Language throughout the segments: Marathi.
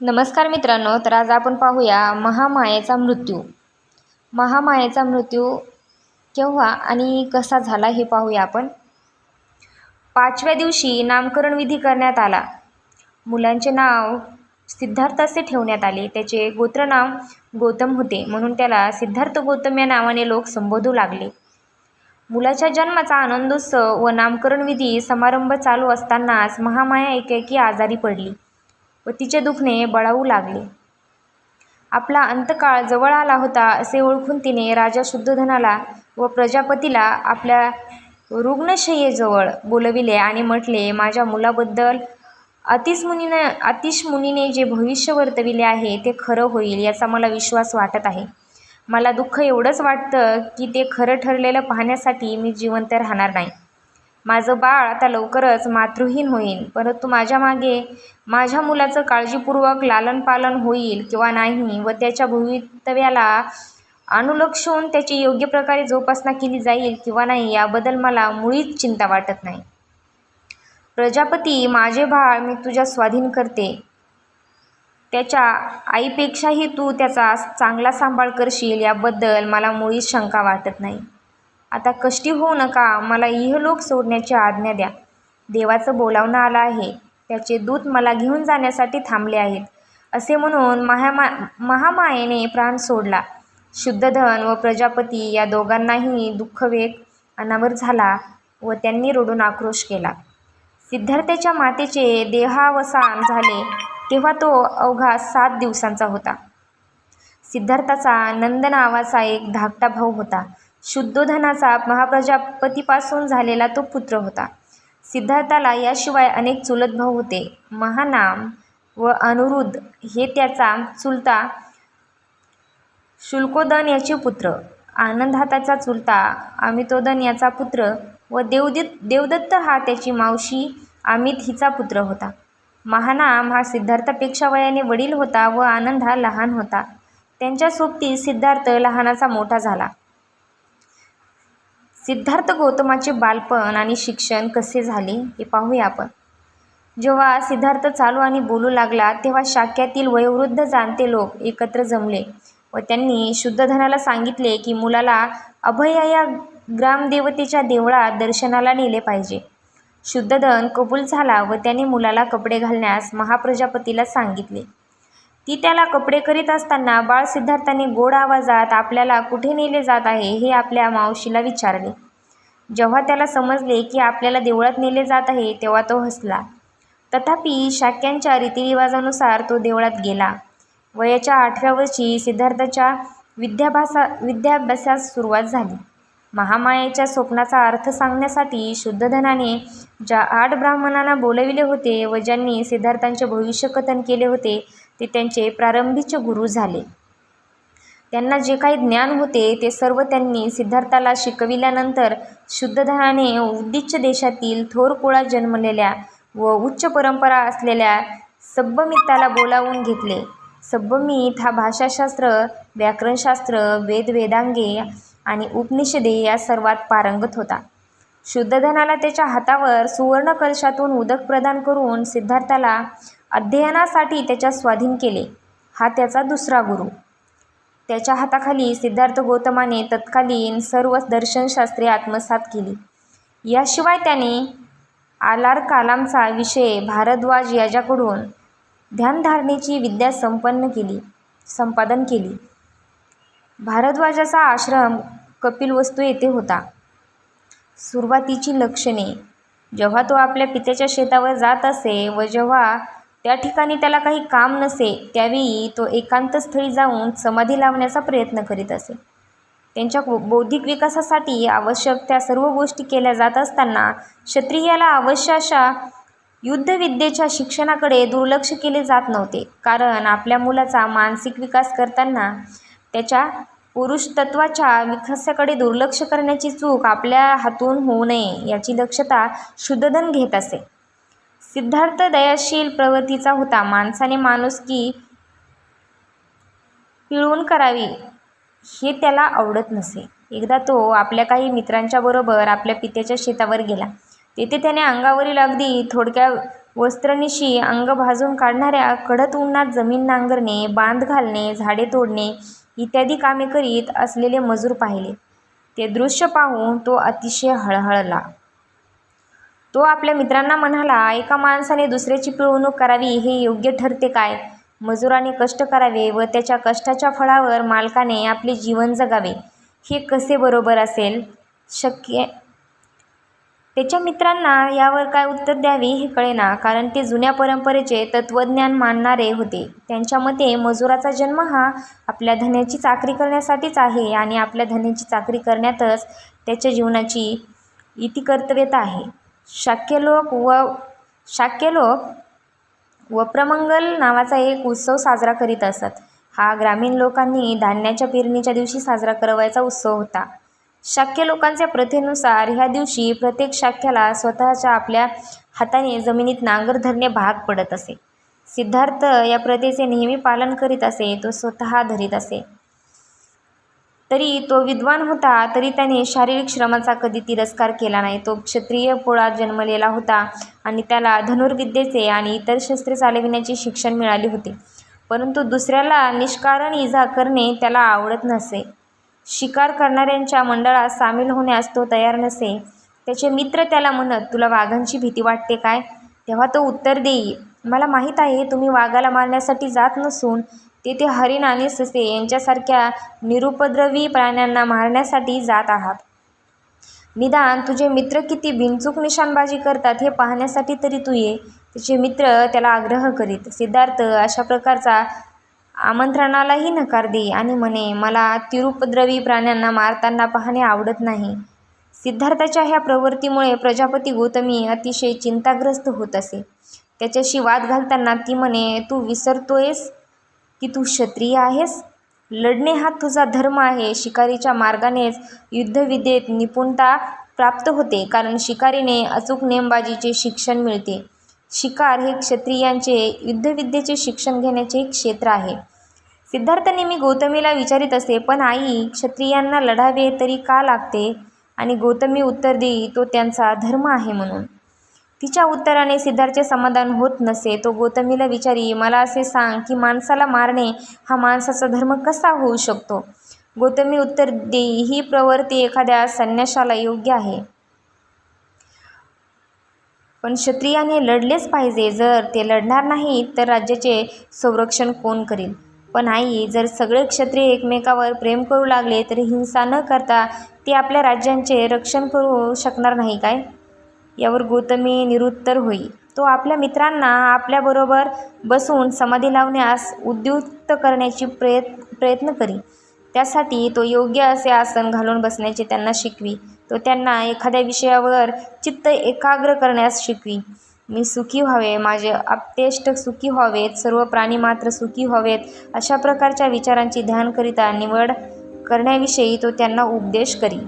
नमस्कार मित्रांनो तर आज आपण पाहूया महामायेचा मृत्यू. महामायेचा मृत्यू केव्हा आणि कसा झाला हे पाहूया आपण. पाचव्या दिवशी नामकरण विधी करण्यात आला. मुलांचे नाव सिद्धार्थ असे ठेवण्यात आले. त्याचे गोत्रनाव गौतम होते. म्हणून त्याला सिद्धार्थ गौतम या नावाने लोक संबोधू लागले. मुलाच्या जन्माचा आनंदोत्सव व नामकरण विधी समारंभ चालू असतानाच महामाया एकेकी आजारी पडली. व तिचे दुखणे बळावू लागले. आपला अंतकाळ जवळ आला होता असे ओळखून तिने राजा शुद्धधनाला व प्रजापतीला आपल्या रुग्णशय्येजवळ बोलविले आणि म्हटले माझ्या मुलाबद्दल अतिश मुनीने अतिश मुनीने जे भविष्य वर्तविले आहे ते खरं होईल याचा मला विश्वास वाटत आहे. मला दुःख एवढंच वाटतं की ते खरं ठरलेलं पाहण्यासाठी मी जिवंत राहणार नाही. माझं बाळ आता लवकरच मातृहीन होईल परंतु माझ्या मागे माझ्या मुलाचं काळजीपूर्वक लालनपालन होईल किंवा नाही व त्याच्या भवितव्याला अनुलक्षून त्याची योग्य प्रकारे जोपासना केली जाईल किंवा नाही याबद्दल मला मुळीच चिंता वाटत नाही. प्रजापती माझे बाळ मी तुझ्या स्वाधीन करते. त्याच्या आईपेक्षाही तू त्याचा चांगला सांभाळ करशील याबद्दल मला मुळीच शंका वाटत नाही. आता कष्टी होऊ नका मला इहलोक सोडण्याची आज्ञा द्या. देवाचं बोलावणं आलं आहे त्याचे दूत मला घेऊन जाण्यासाठी थांबले आहेत. असे म्हणून महामा महामायेने प्राण सोडला. शुद्धधन व प्रजापती या दोघांनाही दुःखवेग अनावर झाला व त्यांनी रडून आक्रोश केला. सिद्धार्थाच्या मातेचे देहावसान झाले तेव्हा तो अवघा सात दिवसांचा होता. सिद्धार्थाचा नंद नावाचा एक धाकटा भाऊ होता. शुद्धोधनाचा महाप्रजापतीपासून झालेला तो पुत्र होता. सिद्धार्थाला याशिवाय अनेक चुलत भाऊ होते. महानाम व अनुरुद्ध हे त्याचा चुलता शुल्कोदन याचे पुत्र. आनंदहाताचा चुलता अमितोदन याचा पुत्र व देवदित देवदत्त हा त्याची मावशी अमित हिचा पुत्र होता. महानाम हा सिद्धार्थापेक्षा वयाने वडील होता व आनंद हा लहान होता. त्यांच्या सोबती सिद्धार्थ लहानाचा मोठा झाला. सिद्धार्थ गौतमाचे बालपण आणि शिक्षण कसे झाले हे पाहूया आपण. जेव्हा सिद्धार्थ चालू आणि बोलू लागला तेव्हा शाक्यातील वयोवृद्ध जाणते लोक एकत्र जमले व त्यांनी शुद्धधनाला सांगितले की मुलाला अभया या ग्रामदेवतेच्या देवळात दर्शनाला नेले पाहिजे. शुद्धधन कबूल झाला व त्याने मुलाला कपडे घालण्यास महाप्रजापतीला सांगितले. ती त्याला कपडे करीत असताना बाळ सिद्धार्थाने गोड आवाजात आपल्याला कुठे नेले जात आहे हे आपल्या मावशीला विचारले. जेव्हा त्याला समजले की आपल्याला देवळात नेले जात आहे तेव्हा तो हसला. तथापि शाक्यांच्या रीतिरिवाजानुसार तो देवळात गेला. वयाच्या आठव्या वर्षी सिद्धार्थाच्या विद्याभ्यासा विद्याभ्यासास सुरुवात झाली. महामायेच्या स्वप्नाचा अर्थ सांगण्यासाठी शुद्धधनाने ज्या आठ ब्राह्मणांना बोलविले होते व ज्यांनी सिद्धार्थांचे भविष्यकथन केले होते ते त्यांचे प्रारंभीचे गुरु झाले. त्यांना जे काही ज्ञान होते ते सर्व त्यांनी सिद्धार्थाला शिकविल्यानंतर शुद्धधनाने उद्दिच्च देशातील थोर कुळात जन्मलेल्या व उच्च परंपरा असलेल्या सब्बमिताला बोलावून घेतले. सब्बमित हा भाषाशास्त्र व्याकरणशास्त्र वेद वेदांगे आणि उपनिषदे या सर्वात पारंगत होता. शुद्धधनाला त्याच्या हातावर सुवर्णकलशातून उदक प्रदान करून सिद्धार्थाला अध्ययनासाठी त्याच्या स्वाधीन केले. हा त्याचा दुसरा गुरु. त्याच्या हाताखाली सिद्धार्थ गौतमाने तत्कालीन सर्व दर्शनशास्त्रे आत्मसात केली. याशिवाय त्याने आलार कालामचा विषय भारद्वाज याच्याकडून ध्यानधारणेची विद्या संपन्न केली संपादन केली. भारद्वाजाचा आश्रम कपिलवस्तू येथे होता. सुरुवातीची लक्षणे जेव्हा तो आपल्या पित्याच्या शेतावर जात असे व जेव्हा त्या ठिकाणी त्याला काही काम नसे त्यावेळी तो एकांत स्थळी जाऊन समाधी लावण्याचा प्रयत्न करीत असे. त्यांच्या बौद्धिक विकासासाठी आवश्यक त्या सर्व गोष्टी केल्या जात असताना क्षत्रियाला अवश्य अशा युद्धविद्येच्या शिक्षणाकडे दुर्लक्ष केले जात नव्हते. कारण आपल्या मुलाचा मानसिक विकास करताना त्याच्या पुरुषतत्वाच्या विकासाकडे दुर्लक्ष करण्याची चूक आपल्या हातून होऊ नये याची दक्षता शुद्धधन घेत असे. सिद्धार्थ दयाशील प्रवृत्तीचा होता. माणसाने माणुसकी पिळवून करावी हे त्याला आवडत नसे. एकदा तो आपल्या काही मित्रांच्या बरोबर आपल्या पित्याच्या शेतावर गेला. तेथे त्याने अंगावरील अगदी थोडक्या वस्त्रनिशी अंग भाजून काढणाऱ्या कडत उन्हात जमीन नांगरणे बांध घालणे झाडे तोडणे इत्यादी कामे करीत असलेले मजूर पाहिले. ते दृश्य पाहून तो अतिशय हळहळला. तो आपल्या मित्रांना म्हणाला एका माणसाने दुसऱ्याची पिळवणूक करावी हे योग्य ठरते काय? मजुराने कष्ट करावे व त्याच्या कष्टाच्या फळावर मालकाने आपले जीवन जगावे. हे कसे बरोबर असेल? शक्य त्याच्या मित्रांना यावर काय उत्तर द्यावे हे कळेना कारण ते जुन्या परंपरेचे तत्त्वज्ञान मानणारे होते. त्यांच्या मते मजुराचा जन्म हा आपल्या धन्याची चाकरी करण्यासाठीच आहे आणि आपल्या धन्याची चाकरी करण्यातच त्याच्या जीवनाची इतिकर्तव्यता आहे. शाक्य लोक व शाक्य लोक वप्रमंगल नावाचा एक उत्सव साजरा करीत असत. हा ग्रामीण लोकांनी धान्याच्या पेरणीच्या दिवशी साजरा करवायचा उत्सव होता. शाक्य लोकांच्या प्रथेनुसार ह्या दिवशी प्रत्येक शाक्याला स्वतःच्या आपल्या हाताने जमिनीत नांगर धरणे भाग पडत असे. सिद्धार्थ या प्रथेचे नेहमी पालन करीत असे तो स्वतः धरीत असे. तरी तो विद्वान होता तरी त्याने शारीरिक श्रमाचा कधी तिरस्कार केला नाही. तो क्षत्रिय पोळात जन्मलेला होता आणि त्याला धनुर्विद्येचे आणि इतर शस्त्रे चालविण्याचे शिक्षण मिळाले होते. परंतु दुसऱ्याला निष्कारण इजा करणे त्याला आवडत नसे. शिकार करणाऱ्यांच्या मंडळात सामील होण्यास तो तयार नसे. त्याचे मित्र त्याला म्हणत तुला वाघांची भीती वाटते काय? तेव्हा तो उत्तर देई मला माहीत आहे तुम्ही वाघाला मारण्यासाठी जात नसून तेथे हरिण आणि ससे यांच्यासारख्या निरुपद्रवी प्राण्यांना मारण्यासाठी जात आहात. निदान तुझे मित्र किती बिनचूक निशाणबाजी करतात हे पाहण्यासाठी तरी तू ये. त्याचे मित्र त्याला आग्रह करीत सिद्धार्थ अशा प्रकारचा आमंत्रणालाही नकार दे आणि म्हणे मला तिरुपद्रवी प्राण्यांना मारताना पाहणे आवडत नाही. सिद्धार्थाच्या ह्या प्रवृत्तीमुळे प्रजापती गौतमी अतिशय चिंताग्रस्त होत असे. त्याच्याशी वाद घालताना ती म्हणे तू विसरतोयस? की तू क्षत्रिय आहेस? लढणे हा तुझा धर्म आहे. शिकारीच्या मार्गानेच युद्धविद्येत निपुणता प्राप्त होते कारण शिकारीने अचूक नेमबाजीचे शिक्षण मिळते. शिकार हे क्षत्रियांचे युद्धविद्येचे शिक्षण घेण्याचे एक क्षेत्र आहे. सिद्धार्थ नेहमी गौतमीला विचारित असे पण आई क्षत्रियांना लढावे तरी का लागते? आणि गौतमी उत्तर देई तो त्यांचा धर्म आहे म्हणून. तिच्या उत्तराने सिद्धार्थचे समाधान होत नसे तो गौतमीला विचारी मला असे सांग की माणसाला मारणे हा माणसाचा धर्म कसा होऊ शकतो गौतमी उत्तर देई ही प्रवृत्ती एखाद्या संन्याशाला योग्य आहे. पण क्षत्रियाने लढलेच पाहिजे. जर ते लढणार नाही तर राज्याचे संरक्षण कोण करेल पण आई जर सगळे क्षत्रिय एकमेकावर प्रेम करू लागले तरी हिंसा न करता ते आपल्या राज्यांचे रक्षण करू शकणार नाही काय? यावर गौतमी निरुत्तर होई. तो आपल्या मित्रांना आपल्याबरोबर बसून समाधी लावण्यास उद्युक्त करण्याची प्रयत् प्रयत्न करी. त्यासाठी तो योग्य असे आसन घालून बसण्याचे त्यांना शिकवी. तो त्यांना एखाद्या विषयावर चित्त एकाग्र करण्यास शिकवी. मी सुखी व्हावे माझे आप्तेष्ट सुखी व्हावेत सर्व प्राणी मात्र सुखी व्हावेत अशा प्रकारच्या विचारांची ध्यानकरिता निवड करण्याविषयी तो त्यांना उपदेश करी.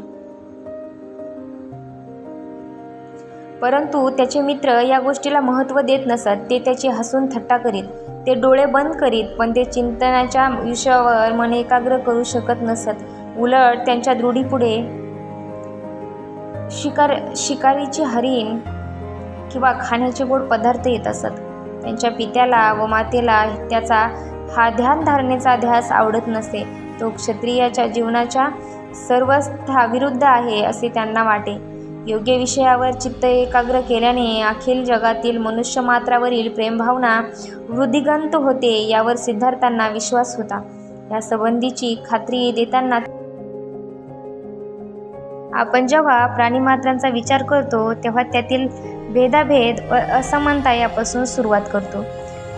परंतु त्याचे मित्र या गोष्टीला महत्त्व देत नसत. ते त्याची हसून थट्टा करीत. ते डोळे बंद करीत पण ते चिंतनाच्या विषयावर मन एकाग्र करू शकत नसत. उलट त्यांच्या दृढीपुढे शिकार शिकारीची हरिण किंवा खाण्याचे गोड पदार्थ येत असत. त्यांच्या पित्याला व मातेला त्याचा हा ध्यानधारणेचा ध्यास आवडत नसे. तो क्षत्रियाच्या जीवनाच्या सर्वस्थाविरुद्ध आहे असे त्यांना वाटे. योग्य विषयावर चित्त एकाग्र केल्याने अखिल जगातील मनुष्यमात्रावरील प्रेमभावना वृद्धिगंत होते यावर सिद्धार्थांना विश्वास होता. या संबंधीची खात्री देताना आपण जेव्हा प्राणीमात्रांचा विचार करतो तेव्हा त्यातील भेदाभेद व असमानता यापासून सुरुवात करतो.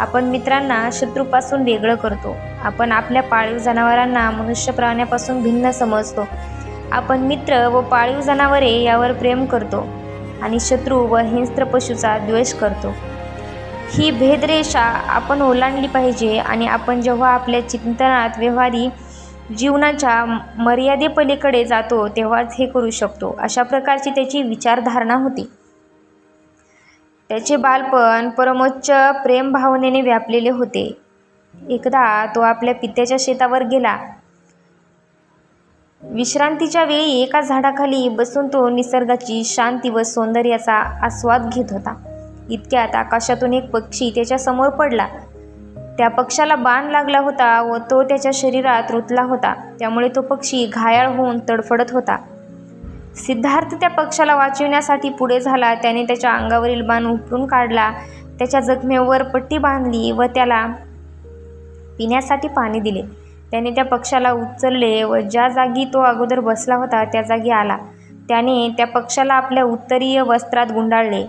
आपण मित्रांना शत्रूपासून वेगळं करतो. आपण आपल्या पाळीव जनावरांना मनुष्य प्राण्यापासून भिन्न समजतो. आपण मित्र व पाळीव जनावरे यावर प्रेम करतो आणि शत्रू व हिंस्त्र पशूचा द्वेष करतो. ही भेदरेषा आपण ओलांडली पाहिजे आणि आपण जेव्हा आपल्या चिंतनात व्यवहारी जीवनाच्या मर्यादेपलीकडे जातो तेव्हाच हे करू शकतो अशा प्रकारची त्याची विचारधारणा होती. त्याचे बालपण परमोच्च प्रेमभावनेने व्यापलेले होते. एकदा तो आपल्या पित्याच्या शेतावर गेला. विश्रांतीच्या वेळी एका झाडाखाली बसून तो निसर्गाची शांती व सौंदर्याचा आस्वाद घेत होता. इतक्यात आकाशातून एक पक्षी त्याच्यासमोर पडला. त्या पक्षाला बाण लागला होता व तो त्याच्या शरीरात रुतला होता. त्यामुळे तो पक्षी घायाळ होऊन तडफडत होता. सिद्धार्थ त्या पक्षाला वाचविण्यासाठी पुढे झाला. त्याने त्याच्या अंगावरील बाण उपटून काढला. त्याच्या जखमेवर पट्टी बांधली व त्याला पिण्यासाठी पाणी दिले. त्याने त्या पक्षाला उचलले व ज्या जागी तो अगोदर बसला होता त्या जागी आला. त्याने त्या पक्षाला आपल्या उत्तरीय वस्त्रात गुंडाळले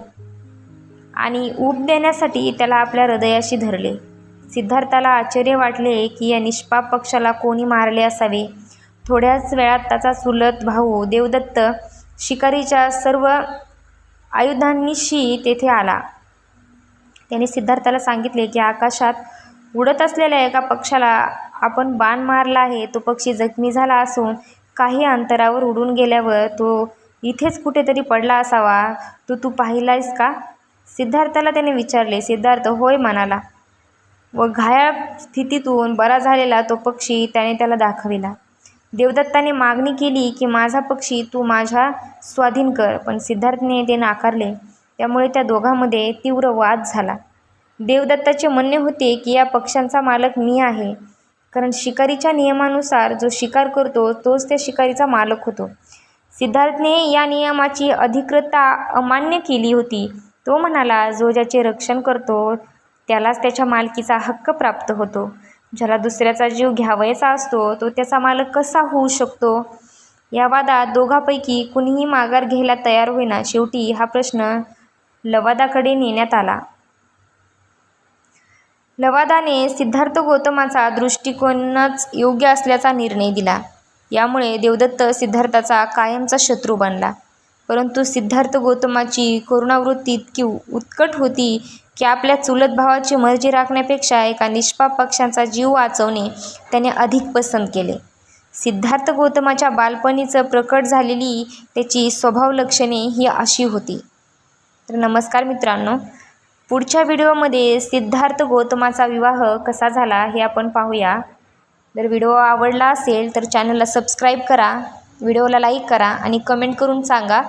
आणि ऊब देण्यासाठी त्याला आपल्या हृदयाशी धरले. सिद्धार्थाला आश्चर्य वाटले की या निष्पाप पक्षाला कोणी मारले असावे. थोड्याच वेळात त्याचा चुलत भाऊ देवदत्त शिकारीच्या सर्व आयुधांनीशी तेथे आला. त्याने सिद्धार्थाला सांगितले की आकाशात उडत असलेल्या एका पक्षाला आपण बाण मारला आहे तो पक्षी जखमी झाला असून काही अंतरावर उडून गेल्यावर तो इथेच कुठेतरी पडला असावा. तू तू पाहिलायस का? सिद्धार्थाला त्याने विचारले. सिद्धार्थ होय म्हणाला. व घायाळ स्थितीतून बरा झालेला तो पक्षी त्याने त्याला दाखविला. देवदत्ताने मागणी केली की माझा पक्षी तू माझ्या स्वाधीन कर. पण सिद्धार्थने ते नाकारले. त्यामुळे त्या दोघांमध्ये तीव्र वाद झाला. देवदत्ताचे म्हणणे होते की या पक्ष्यांचा मालक मी आहे. कारण शिकारीच्या नियमानुसार जो शिकार करतो तोच त्या शिकारीचा मालक होतो. सिद्धार्थने या नियमाची अधिकृतता अमान्य केली होती. तो म्हणाला जो ज्याचे रक्षण करतो त्यालाच त्याच्या मालकीचा हक्क प्राप्त होतो. ज्याला दुसऱ्याचा जीव घ्यावयाचा असतो तो त्याचा मालक कसा होऊ शकतो या वादात दोघापैकी कुणीही माघार घ्यायला तयार होईना शेवटी हा प्रश्न लवादाकडे नेण्यात आला. लवादाने सिद्धार्थ गौतमाचा दृष्टिकोनच योग्य असल्याचा निर्णय दिला. यामुळे देवदत्त सिद्धार्थाचा कायमचा शत्रू बनला. परंतु सिद्धार्थ गौतमाची करुणावृत्ती इतकी उत्कट होती की आपल्या चुलत भावाची मर्जी राखण्यापेक्षा एका निष्पाप पक्षांचा जीव वाचवणे त्याने अधिक पसंत केले. सिद्धार्थ गौतमाच्या बालपणीचं प्रकट झालेली त्याची स्वभाव लक्षणे ही अशी होती. तर नमस्कार मित्रांनो पुढच्या व्हिडिओमध्ये सिद्धार्थ गौतमाचा विवाह कसा झाला हे आपण पाहूया. जर व्हिडिओ आवडला असेल तर चॅनलला सबस्क्राईब करा व्हिडिओला लाईक करा आणि कमेंट करून सांगा.